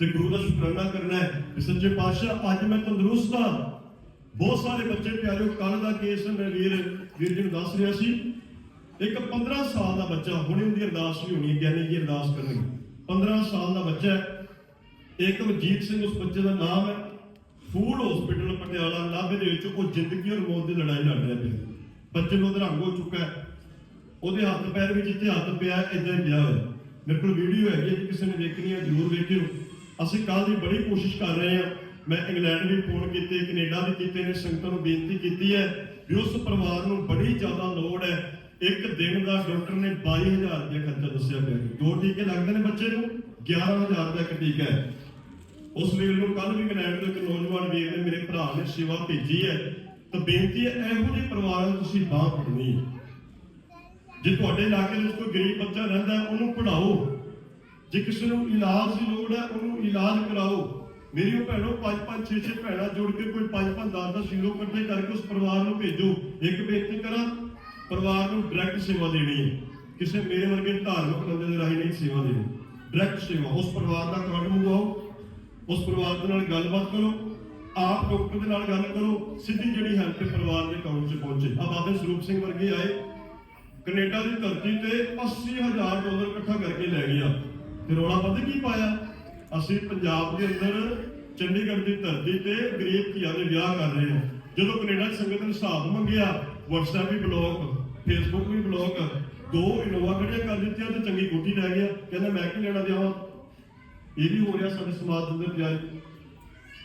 ਤੇ ਗੁਰੂ ਦਾ ਸ਼ੁਕਰਾਨਾ ਕਰਨਾ ਹੈ ਕਿ ਸੱਚੇ ਪਾਤਸ਼ਾਹ, ਅੱਜ ਮੈਂ ਤੰਦਰੁਸਤ ਹਾਂ। ਬਹੁਤ ਸਾਰੇ ਬੱਚੇ ਪਿਆਰਿਓ ਕੱਲ ਦਾ ਕੇਸ ਮੈਂ ਵੀਰ ਵੀਰ ਜੀ ਨੂੰ ਦੱਸ ਰਿਹਾ ਸੀ। ਇੱਕ 15 ਸਾਲ ਦਾ ਬੱਚਾ, ਹੁਣੇ ਉਹਦੀ ਅਰਦਾਸ ਵੀ ਹੋਣੀ ਹੈ ਗਿਆਨੀ ਜੀ ਅਰਦਾਸ ਕਰਨਗੇ 15 ਸਾਲ ਦਾ ਬੱਚਾ ਹੈ। ਇੱਕ ਸਿੰਘ ਉਸ ਬੱਚੇ ਦਾ ਨਾਮ ਹੈ। ਫੂਲ ਹਸਪੀਟਲ ਪਟਿਆਲਾ ਨਾਭੇ ਦੇ ਵਿੱਚ ਉਹ ਜ਼ਿੰਦਗੀ ਔਰ ਮੌਤ ਦੀ ਲੜਾਈ ਲੜ ਰਿਹਾ ਪਿਆ। ਬੱਚੇ ਨੂੰ ਅਧਰੰਗ ਹੋ ਚੁੱਕਾ ਹੈ। ਉਹਦੇ ਹੱਥ ਪੈਰ ਵਿੱਚ ਜਿੱਥੇ ਹੱਥ ਪਿਆ, ਇਦਾਂ ਹੀ ਪਿਆ ਹੋਇਆ। ਮੇਰੇ ਕੋਲ ਵੀਡੀਓ ਹੈਗੀ ਹੈ, ਜੇ ਕਿਸੇ ਨੇ ਵੇਖਣੀ ਹੈ, ਜ਼ਰੂਰ ਵੇਖਿਓ। ਅਸੀਂ ਕੱਲ ਦੀ ਬੜੀ ਕੋਸ਼ਿਸ਼ ਕਰ ਰਹੇ ਹਾਂ। ਮੈਂ ਇੰਗਲੈਂਡ ਵੀ ਫੋਨ ਕੀਤੇ, ਕੈਨੇਡਾ ਵੀ ਕੀਤੇ ਨੇ, ਸੰਗਤਾਂ ਨੂੰ ਬੇਨਤੀ ਕੀਤੀ ਹੈ ਵੀ ਉਸ ਪਰਿਵਾਰ ਨੂੰ ਬੜੀ ਜ਼ਿਆਦਾ ਲੋੜ ਹੈ। ਇੱਕ ਦਿਨ ਦਾ ਡਾਕਟਰ ਨੇ 22000 ਰੁਪਏ ਖਰਚਾ ਦੱਸਿਆ ਪਿਆ ਦੋ ਟੀਕੇ ਲੱਗਦੇ ਨੇ ਬੱਚੇ ਨੂੰ 11000 ਦਾ ਇੱਕ ਟੀਕਾ ਹੈ। ਉਸ ਵੀਰ ਨੂੰ ਕੱਲ ਵੀ ਇੰਗਲੈਂਡ ਤੋਂ ਇੱਕ ਨੌਜਵਾਨ ਵੀਰ ਨੇ ਮੇਰੇ ਭਰਾ ਨੇ ਸੇਵਾ ਭੇਜੀ ਹੈ। ਤਾਂ ਬੇਨਤੀ ਹੈ, ਇਹੋ ਜਿਹੇ ਪਰਿਵਾਰਾਂ ਨੂੰ ਤੁਸੀਂ ਬਾਹ ਫੜਨੀ ਜੇ ਤੁਹਾਡੇ ਇਲਾਕੇ ਵਿੱਚ ਕੋਈ ਗਰੀਬ ਬੱਚਾ ਰਹਿੰਦਾ ਉਹਨੂੰ ਪੜਾਓ ਜੇ ਕਿਸੇ ਨੂੰ ਇਲਾਜ ਦੀ ਲੋੜ ਹੈ, ਉਹਨੂੰ ਇਲਾਜ ਕਰਾਓ। ਮੇਰੀ ਉਹ ਭੈਣੋ, ਪੰਜ ਪੰਜ, ਛੇ ਛੇ ਭੈਣਾਂ ਜੁੜ ਕੇ ਕੋਈ ਪੰਜ ਪੰਜ 10 10 ਕਿਲੋ ਇਕੱਠੇ ਕਰਕੇ ਉਸ ਪਰਿਵਾਰ ਨੂੰ ਭੇਜੋ। ਇੱਕ ਬੇਨਤੀ ਕਰਾਂ, ਪਰਿਵਾਰ ਨੂੰ ਡਾਇਰੈਕਟ ਸੇਵਾ ਦੇਣੀ ਹੈ। ਕਿਸੇ ਮੇਰੇ ਵਰਗੇ ਧਾਰਮਿਕ ਬੰਦੇ ਦੇ ਰਾਹੀਂ ਨਹੀਂ ਸੇਵਾ ਦੇਣੀ। ਡਾਇਰੈਕਟ ਸੇਵਾ, ਉਸ ਪਰਿਵਾਰ ਦਾ ਕਾਰਡ ਮੰਗਵਾਓ। ਉਸ ਪਰਿਵਾਰ ਦੇ ਨਾਲ ਗੱਲਬਾਤ ਕਰੋ। ਆਪ ਡਾਕਟਰ ਦੇ ਨਾਲ ਗੱਲ ਕਰੋ। ਸਿੱਧੀ ਜਿਹੜੀ ਹੈਲਪ ਪਰਿਵਾਰ ਦੇ ਅਕਾਊਂਟ 'ਚ ਪਹੁੰਚੇ। ਆ ਬਾਬੇ ਸਰੂਪ ਸਿੰਘ ਵਰਗੇ ਆਏ। ਕੈਨੇਡਾ ਦੀ ਧਰਤੀ ਤੇ 80000 ਡਾਲਰ ਇਕੱਠਾ ਕਰਕੇ ਲੈ ਗਿਆ। ਤੇ ਰੌਲਾ ਪਤਾ ਕੀ ਪਾਇਆ? ਅਸੀਂ ਪੰਜਾਬ ਦੇ ਅੰਦਰ ਚੰਡੀਗੜ੍ਹ ਦੀ ਧਰਤੀ ਤੇ ਗਰੀਬ ਧੀਆਂ ਦੇ ਵਿਆਹ ਕਰ ਰਹੇ ਹਾਂ। ਜਦੋਂ ਕੈਨੇਡਾ ਸੰਗਤ ਨੇ ਹਿਸਾਬ ਮੰਗਿਆ, WhatsApp ਵੀ ਬਲੌਕ Facebook ਵੀ ਬਲੌਕ ਦੋ ਇਨੋਵਾ ਖੜੀਆਂ ਕਰ ਦਿੱਤੀਆਂ ਤੇ ਚੰਗੀ ਕੋਠੀ ਲੈ ਗਿਆ। ਕਹਿੰਦਾ, ਮੈਂ ਕੀ ਲੈਣਾ ਦਿਆਵਾਂ ਇਹ ਵੀ ਹੋ ਰਿਹਾ ਸਾਡੇ ਸਮਾਜ ਦੇ ਅੰਦਰ ਜਾਇ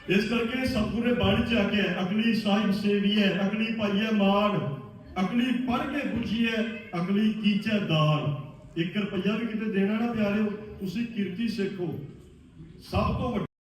ਇਸ ਕਰਕੇ ਸਤਿਗੁਰੂ ਨੇ ਬਾਣੀ ਚ ਆ ਕੇ ਅਗਲੀ ਸਾਹਿਬ ਸੇਵੀ ਹੈ ਅਗਲੀ ਪਾਈਏ ਮਾਨ ਅਗਲੀ ਪੜ ਕੇ ਪੁੱਛੀਏ ਅਗਲੀ ਕੀਚੇ ਦਾਨ। ਇੱਕ ਰੁਪਈਆ ਵੀ ਕਿਤੇ ਦੇਣਾ ਨਾ ਪਿਆਰਿਓ। ਤੁਸੀਂ ਕਿਰਤੀ ਸਿੱਖੋ। ਸਭ ਤੋਂ ਵੱਡੀ